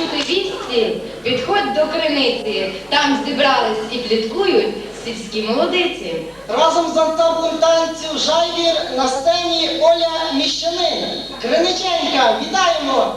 чути вісті, підходь до криниці. Там зібрались і пліткують сільські молодиці. Разом з ансамблем танців Жайвір на сцені Оля Міщанин. Криниченька, вітаємо!